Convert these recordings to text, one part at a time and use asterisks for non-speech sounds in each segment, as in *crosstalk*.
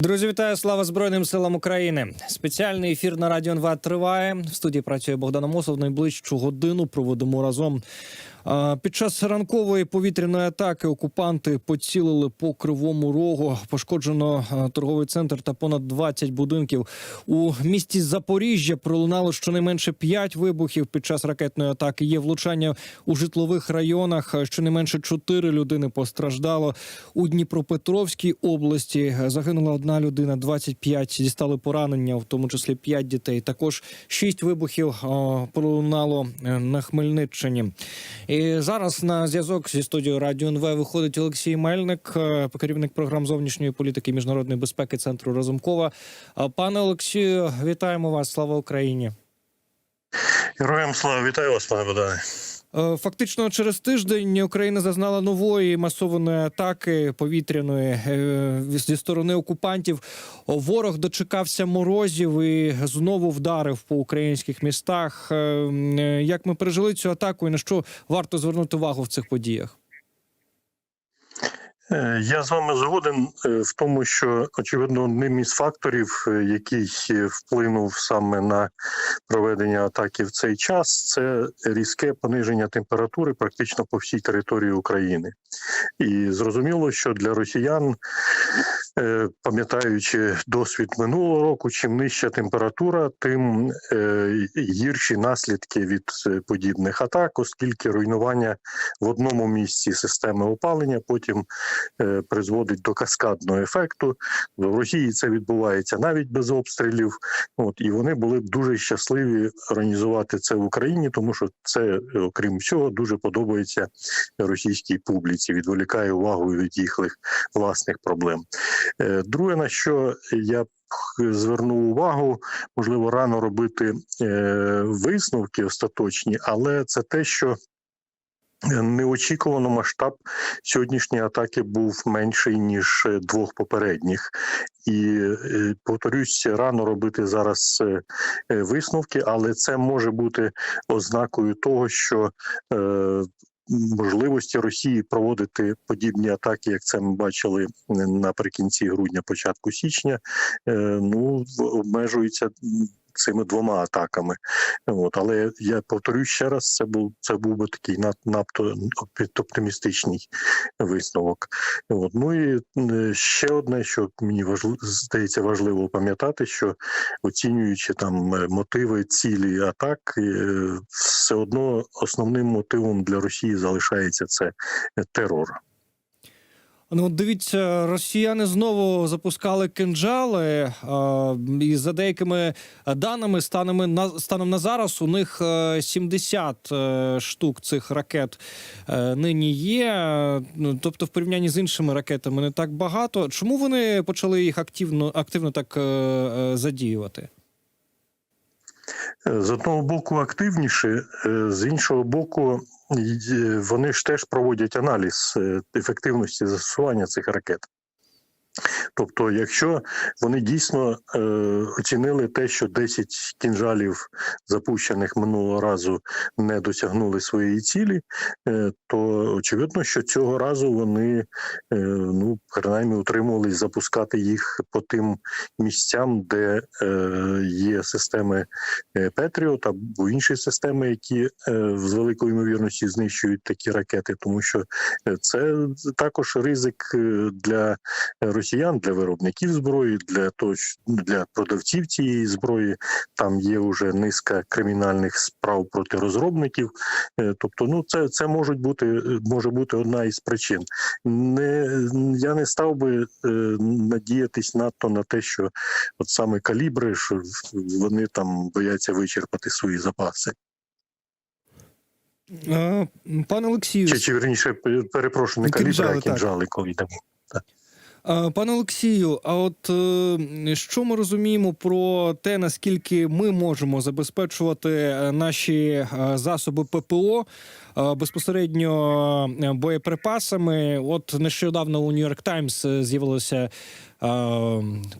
Друзі, вітаю! Слава Збройним силам України! Спеціальний ефір на радіо НВ триває. В студії працює Богдан Мосов. Найближчу годину проводимо разом. Під час ранкової повітряної атаки окупанти поцілили по кривому рогу. Пошкоджено торговий центр та понад 20 будинків. У місті Запоріжжя пролунало щонайменше 5 вибухів під час ракетної атаки. Є влучання у житлових районах. Щонайменше 4 людини постраждало у Дніпропетровській області. Загинула одна людина, 25 дістали поранення, в тому числі 5 дітей. Також 6 вибухів пролунало е, на Хмельниччині. І зараз на зв'язок зі студією Радіо НВ виходить Олексій Мельник, е, керівник програм зовнішньої політики і міжнародної безпеки центру Разумкова. Пане Олексію, вітаємо вас! Слава Україні! Героям слава вітаю вас, пане Богдане. Е, Фактично через тиждень Україна зазнала нової масованої атаки повітряної е, зі сторони окупантів. Ворог дочекався морозів і знову вдарив по українських містах. Е, м, е, Як ми пережили цю атаку, і на що варто звернути увагу в цих подіях? Е, Я з вами згоден е, в тому, що очевидно одним із факторів, е, який вплинув саме на проведення атаки в цей час, це різке пониження температури практично по всій території України. І зрозуміло, що для росіян, пам'ятаючи досвід минулого року, чим нижча температура, тим гірші наслідки від подібних атак, оскільки руйнування в одному місці системи опалення потім призводить до каскадного ефекту. В Росії це відбувається навіть без обстрілів. От і вони були б дуже щасливі організувати це в Україні, тому що це, е, окрім всього, дуже подобається російській публіці, відволікає увагу від їхніх власних проблем. Е, Друге, на що я звернув увагу, можливо, рано робити е, висновки остаточні, але це те, що Неочікувано масштаб сьогоднішньої атаки був менший ніж е, двох попередніх, і е, повторюсь, рано робити зараз е, висновки, але це може бути ознакою того, що можливості Росії проводити подібні атаки, як це ми бачили наприкінці грудня, початку січня, ну обмежуються цими двома атаками. От, але я повторюю ще раз, це був це був би такий над, надто оптимістичний висновок. От, ну і е, ще одне, що мені важливо, здається важливо пам'ятати, що оцінюючи там е, мотиви цілі атак, е, все одно основним мотивом для Росії залишається це терор. Ну, дивіться, росіяни знову запускали кинджали, і за деякими даними, станами на станом на зараз, у них е, 70 е, штук цих ракет е, нині є. Ну, тобто, в порівнянні з іншими ракетами не так багато. Чому вони почали їх активно активно так е, е, задіювати? З одного боку активніше, е, з іншого боку, вони ж теж проводять аналіз е, ефективності застосування цих ракет. Тобто, якщо вони дійсно е, оцінили те, що 10 кінжалів, запущених минулого разу, не досягнули своєї цілі, е, то очевидно, що цього разу вони е, ну принаймні утримувались запускати їх по тим місцям, де е, є системи е, Петріот або інші системи, які е, з великою ймовірністю знищують такі ракети, тому що е, це також ризик е, для росіян, для виробників зброї, для ж- для продавців цієї зброї. Там є вже низка кримінальних справ проти розробників. Е, Тобто, ну це, це можуть бути може бути одна із причин. Не я не став би е, надіятись надто на те, що от саме калібри, що вони там бояться вичерпати свої запаси. Пане Олексію, Чи, чи верніше, перепрошую, не калібри, а кінжали. Е, Пане Олексію, а от е, що ми розуміємо про те, наскільки ми можемо забезпечувати е, наші е, засоби ППО безпосередньо боєприпасами? От нещодавно у Нью-Йорк Таймс з'явилося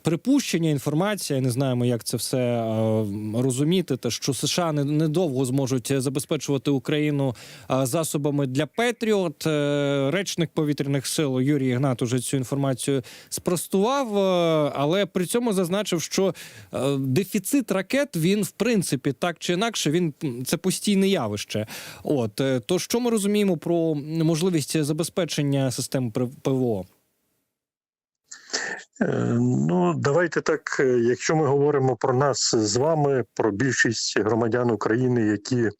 припущення, інформація. Не знаємо, як це все е, розуміти. Те, що США не- недовго зможуть забезпечувати Україну е, засобами для Петріот. Е, Речник повітряних сил Юрій Ігнат уже цю інформацію спростував, е, але при цьому зазначив, що е, дефіцит ракет він в принципі так чи інакше він це постійне явище. От е, то що ми розуміємо про можливість забезпечення систем ПВО? Е, Ну, давайте так. е, Якщо ми говоримо про нас з вами, про більшість громадян України, які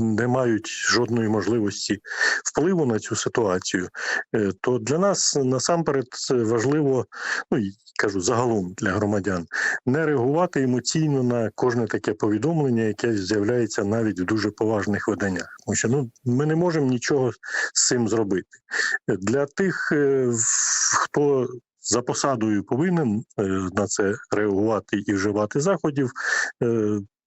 не мають жодної можливості впливу на цю ситуацію, е, то для нас насамперед важливо, ну кажу загалом для громадян, не реагувати емоційно на кожне таке повідомлення, яке з'являється навіть в дуже поважних виданнях. Тому що ну ми не можемо нічого з цим зробити. Е, Для тих, е, хто за посадою повинен на це реагувати і вживати заходів.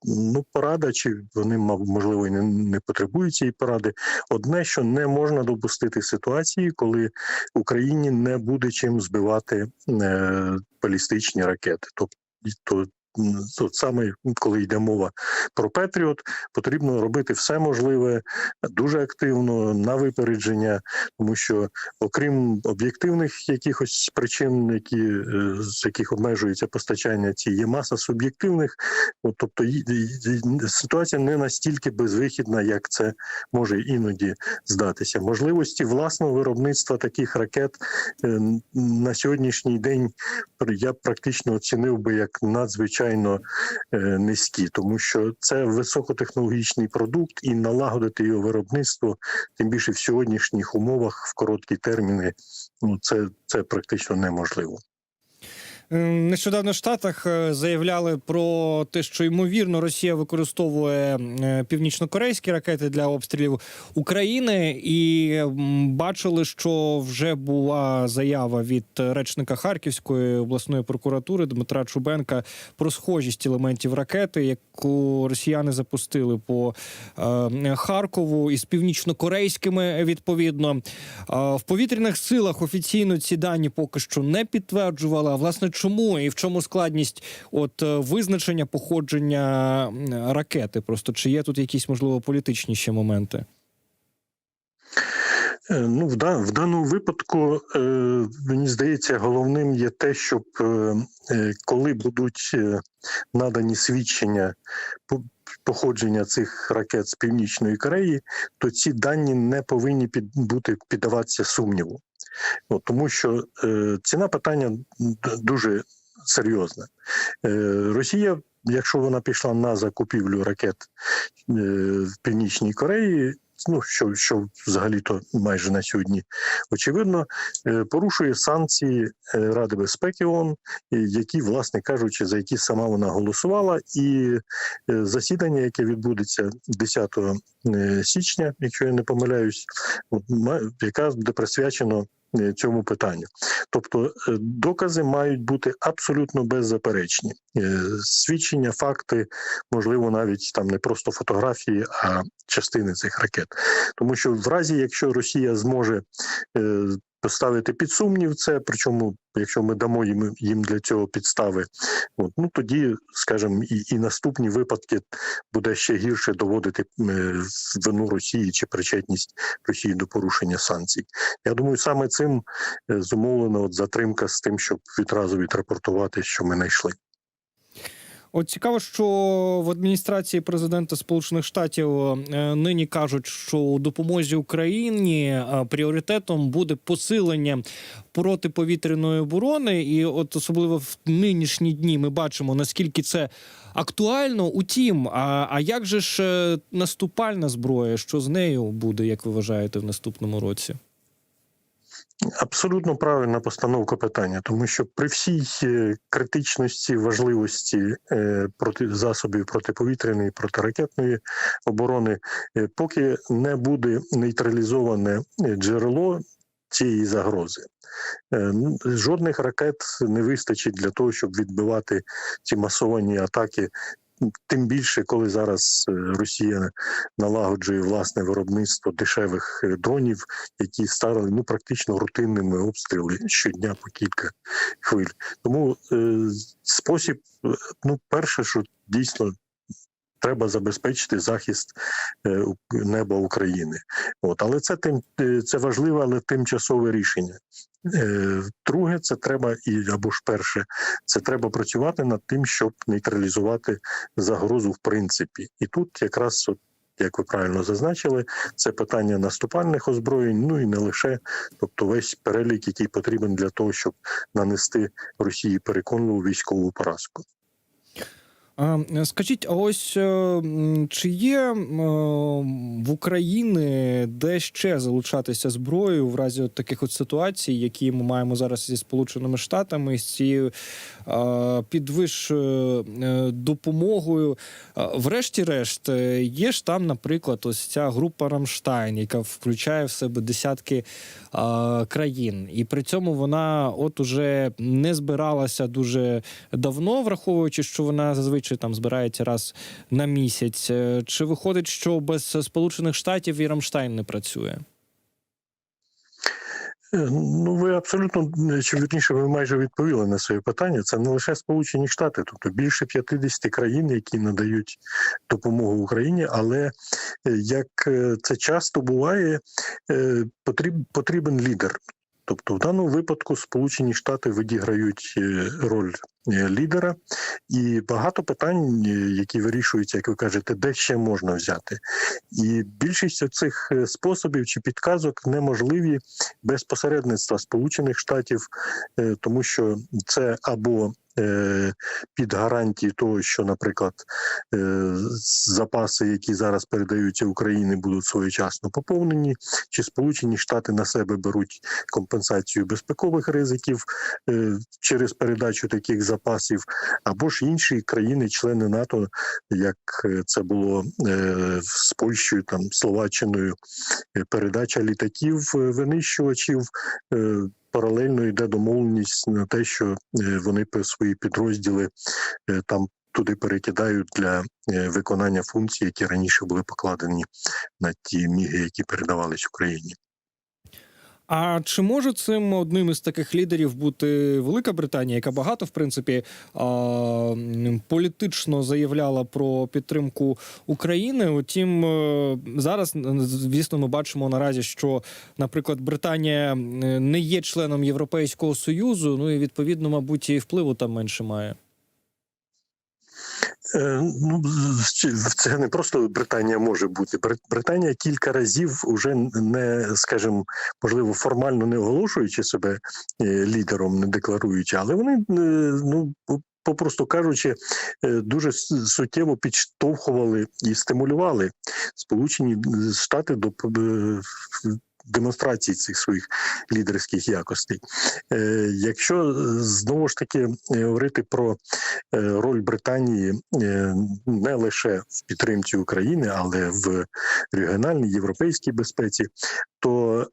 Ну, порада, чи вони можливо і не, не потребують цієї поради. Одне, що не можна допустити ситуації, коли Україні не буде чим збивати е, балістичні ракети. Тобто, то, от саме коли йде мова про Петріот, потрібно робити все можливе дуже активно на випередження, тому що окрім об'єктивних якихось причин, які е, з яких обмежується постачання, ці є маса суб'єктивних. Тобто ситуація не настільки безвихідна, як це може іноді здатися. Можливості власного виробництва таких ракет е, на сьогоднішній день я практично оцінив би як надзвичайно е, низькі, тому що це високотехнологічний продукт, і налагодити його виробництво, тим більше в сьогоднішніх умовах в короткі терміни, ну це, це практично неможливо. Е, Нещодавно в Штатах е, заявляли про те, що ймовірно Росія використовує е, північнокорейські ракети для обстрілів України, і бачили, що вже була заява від речника Харківської обласної прокуратури Дмитра Чубенка про схожість елементів ракети, яку росіяни запустили по Харкову із північнокорейськими відповідно. В повітряних силах офіційно ці дані поки що не підтверджували. А власне, чому і в чому складність от е, визначення походження ракети? Просто чи є тут якісь можливо політичні ще моменти? Е, Ну, в, да, в даному випадку, е, мені здається, головним є те, щоб е, е, коли будуть надані свідчення походження цих ракет з Північної Кореї, то ці дані не повинні під, бути піддаватися сумніву. От, тому що е, ціна питання дуже серйозна. Е, Росія, якщо вона пішла на закупівлю ракет е, в Північній Кореї, ну що, що взагалі-то майже на сьогодні очевидно, е, порушує санкції е, Ради безпеки ООН, е, які, власне кажучи, за які сама вона голосувала, і е, засідання, яке відбудеться 10 е, січня, якщо я не помиляюсь, яка буде присвячено цьому питанню. Тобто е, докази мають бути абсолютно беззаперечні. Е, Свідчення, факти, можливо, навіть там не просто фотографії, а частини цих ракет. Тому що в разі, якщо Росія зможе поставити під сумнів це, причому, якщо ми дамо їм, їм для цього підстави, от, ну тоді, скажімо, і, і наступні випадки буде ще гірше доводити е, вину Росії чи причетність Росії до порушення санкцій. Я думаю, саме цим е, зумовлена от затримка з тим, щоб відразу відрапортувати, що ми знайшли. От цікаво, що в адміністрації президента Сполучених Штатів е, нині кажуть, що у допомозі Україні е, пріоритетом буде посилення протиповітряної оборони, і от особливо в нинішні дні ми бачимо наскільки це актуально. Утім, а, а як же ж е, наступальна зброя? Що з нею буде, як ви вважаєте, в наступному році? Абсолютно правильна постановка питання, тому що при всій е, критичності важливості е, проти засобів протиповітряної протиракетної оборони, е, поки не буде нейтралізоване джерело цієї загрози. Ну, Жодних ракет не вистачить для того, щоб відбивати ці масовані атаки тим більше, коли зараз е, Росія налагоджує власне виробництво дешевих е, дронів, які стали ну практично рутинними обстріли щодня по кілька хвиль. Тому е, спосіб, е, ну, перше, що дійсно. Треба забезпечити захист неба України. От, але це тим це важливе, але тимчасове рішення. Е, Друге, це треба і або ж перше, це треба працювати над тим, щоб нейтралізувати загрозу в принципі. І тут якраз от. Як ви правильно зазначили, це питання наступальних озброєнь, ну і не лише, тобто весь перелік, який потрібен для того, щоб нанести Росії переконливу військову поразку. А, Скажіть, а ось е, чи є е, в Україні де ще залучатися зброєю в разі от таких от ситуацій, які ми маємо зараз зі Сполученими Штатами з цією е, підвищ е, е, допомогою? Е, Врешті-решт, е, є ж там, наприклад, ось ця група Рамштайн, яка включає в себе десятки е, країн, і при цьому вона от уже не збиралася дуже давно, враховуючи, що вона зазвичай там збирається раз на місяць. Е, Чи виходить, що без Сполучених Штатів і Рамштайн не працює? Е, Ну, ви абсолютно е, чи вірніше, ви майже відповіли на своє питання. Це не лише Сполучені Штати, тобто більше 50 країн, які надають допомогу Україні. Але як це часто буває, потріб- потрібен лідер. Тобто, в даному випадку Сполучені Штати відіграють роль лідера, і багато питань, е, які вирішуються, як ви кажете, де ще можна взяти. І більшість цих е, способів чи підказок неможливі без посередництва Сполучених Штатів, е, тому що це або е, під гарантії того, що, наприклад, е, запаси, які зараз передаються Україні, будуть своєчасно поповнені, чи Сполучені Штати на себе беруть компенсацію безпекових ризиків е, через передачу таких запасів, або ж інші країни-члени НАТО, як е, це було е, з Польщею, там Словаччиною, е, передача літаків винищувачів. Паралельно йде домовленість на те, що вони свої підрозділи там туди перекидають для виконання функцій, які раніше були покладені на ті міги, які передавались Україні. А чи може цим одним із таких лідерів бути Велика Британія, яка багато в принципі політично заявляла про підтримку України? Утім, е, зараз звісно, ми бачимо наразі, що, наприклад, Британія не є членом Європейського союзу. Ну і відповідно, мабуть, і впливу там менше має. Е, Ну, це не просто Британія може бути. Бри- Британія кілька разів уже не, скажімо, можливо, формально не оголошуючи себе е, лідером, не декларуючи, але вони, е, ну, попросту кажучи, дуже суттєво підштовхували і стимулювали Сполучені Штати до демонстрації цих своїх лідерських якостей. Е, Якщо е, знову ж таки е, говорити про роль Британії не лише в підтримці України, але в регіональній європейській безпеці, то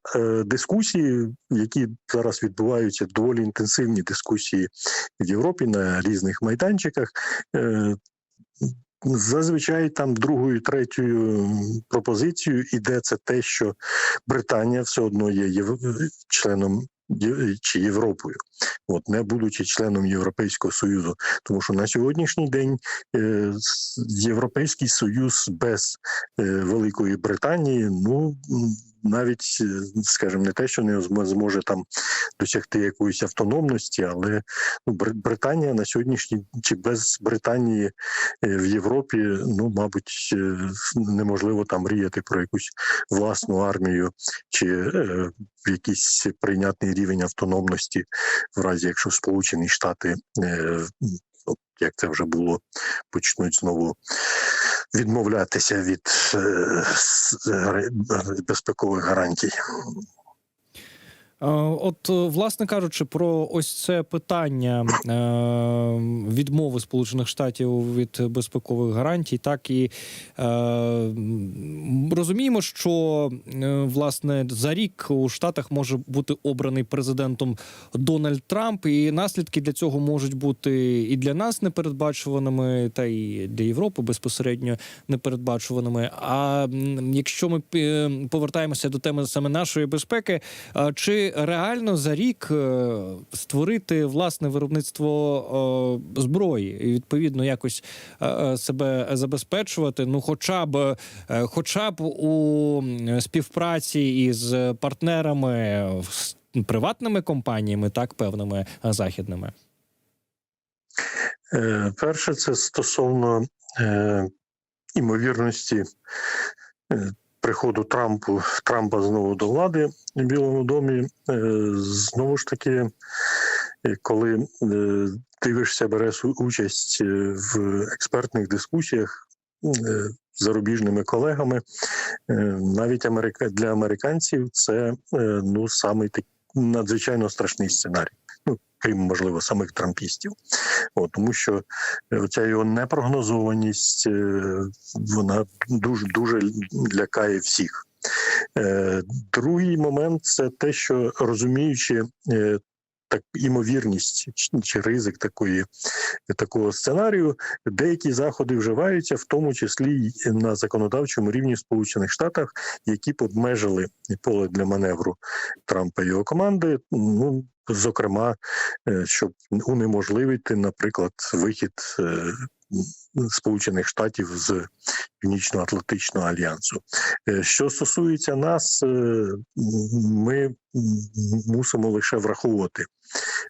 дискусії, які зараз відбуваються, доволі інтенсивні дискусії в Європі на різних майданчиках. Зазвичай там другою, третьою пропозицією іде це те, що Британія все одно є єв- членом чи Європою, от не будучи членом Європейського союзу, тому що на сьогоднішній день е, Європейський союз без е, Великої Британії, ну навіть, е, скажімо, не те, що не зможе там досягти якоїсь автономності, але ну, Британія на сьогоднішній чи без Британії е, в Європі, ну мабуть, е, неможливо там мріяти про якусь власну армію чи якийсь прийнятний рівень автономності, в разі якщо Сполучені Штати, як це вже було, почнуть знову відмовлятися від е, е, безпекових гарантій. Е, От, е, власне кажучи, про ось це питання е, відмови Сполучених Штатів від безпекових гарантій, так і розуміємо, що власне за рік у Штатах може бути обраний президентом Дональд Трамп, і наслідки для цього можуть бути і для нас непередбачуваними, та і для Європи безпосередньо непередбачуваними. А якщо ми повертаємося до теми саме нашої безпеки, а реально за рік е, створити власне виробництво е, зброї і відповідно якось е, себе забезпечувати? Ну, хоча б, хоча б у співпраці із партнерами з приватними компаніями, так певними західними. Перше, це стосовно е, імовірності приходу Трампу Трампа знову до влади в Білому домі. Е, знову ж таки, е, коли е, дивишся, береш участь в експертних дискусіях з зарубіжними колегами, навіть для американців це ну саме такий надзвичайно страшний сценарій. Ну, крім можливо самих трампістів. О, тому що е, ця його непрогнозованість е, вона дуже дуже лякає всіх. Е, Другий момент це те, що розуміючи так імовірність чи- ризик такої такого сценарію, деякі заходи вживаються, в тому числі на законодавчому рівні в Сполучених Штатах, які б обмежили поле для маневру Трампа і його команди. Ну зокрема, е, щоб унеможливити, наприклад, вихід е, Сполучених Штатів з Північно-Атлантичного альянсу. Е, Що стосується нас, ми мусимо лише враховувати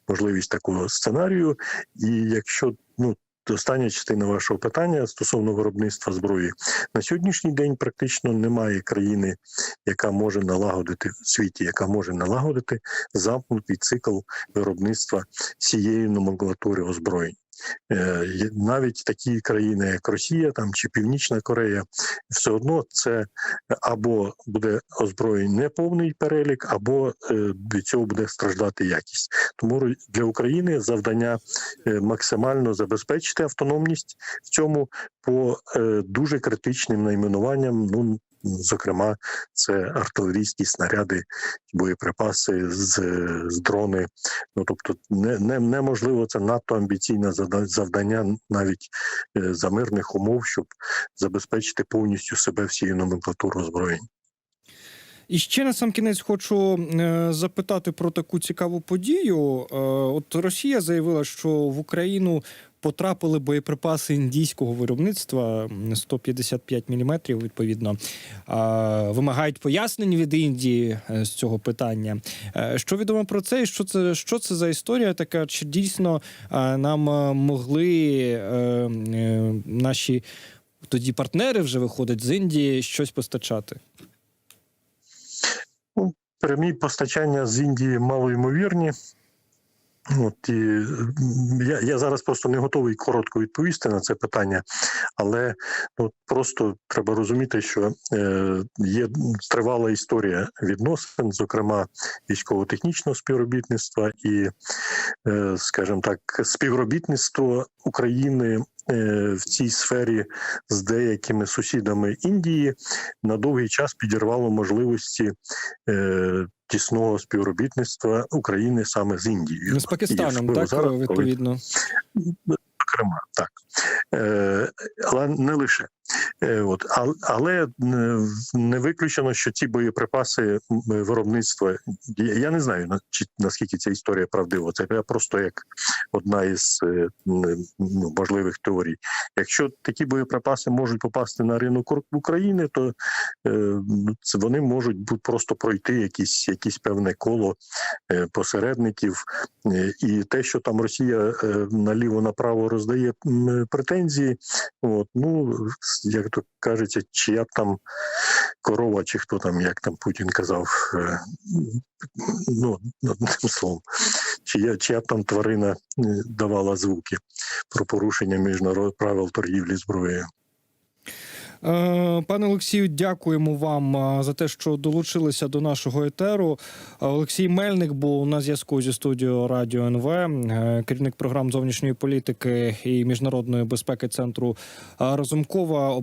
можливість такого сценарію, і якщо ну. Остання частина вашого питання стосовно виробництва зброї на сьогоднішній день практично немає країни, яка може налагодити в світі, яка може налагодити замкнутий цикл виробництва цієї номенклатури озброєнь. Е, Навіть такі країни, як Росія там чи Північна Корея, все одно це або буде озброєнь неповний перелік, або е, від цього буде страждати якість. Тому для України завдання е, максимально забезпечити автономність в цьому по дуже критичним найменуванням. Ну зокрема, це артилерійські снаряди, боєприпаси з, з дрони. Ну тобто, не, не неможливо це надто амбіційне завдання навіть е, за мирних умов, щоб забезпечити повністю себе всією номенклатурою озброєнь. І ще на сам кінець хочу е, запитати про таку цікаву подію. Е, от Росія заявила, що в Україну потрапили боєприпаси індійського виробництва м, 155 мм, відповідно. Вимагають пояснень від Індії е, з цього питання. Е, що відомо про це? І що це що це за історія така? Чи дійсно е, нам могли наші тоді партнери вже виходять з Індії щось постачати? Прямі постачання з Індії малоймовірні. От і я, я зараз просто не готовий коротко відповісти на це питання, але ну, просто треба розуміти, що е, є тривала історія відносин, зокрема військово-технічного співробітництва і, е, скажімо так, співробітництво України е, в цій сфері з деякими сусідами Індії на довгий час підірвало можливості. Тісного співробітництва України саме з Індією Ну, з Пакистаном, так, зараз, відповідно. Зокрема, так. Е, але не лише. Е, от, але е, не виключено, що ці боєприпаси виробництва, я, не знаю, наскільки ця історія правдива. Це просто як одна із е, ну, можливих теорій. Якщо такі боєприпаси можуть попасти на ринок України, то ну, вони можуть просто пройти якісь, якісь певне коло посередників. І те, що там Росія наліво направо роздає претензії, от, ну як то кажеться, чия там корова, чи хто там, як там Путін казав, е, ну *laughs* одним словом, чия, чия там тварина е, давала звуки про порушення міжнародних правил торгівлі зброєю. Е, Пане Олексію, дякуємо вам за те, що долучилися до нашого етеру. Олексій Мельник був на зв'язку зі студією Радіо НВ, керівник програм зовнішньої політики і міжнародної безпеки центру Разумкова.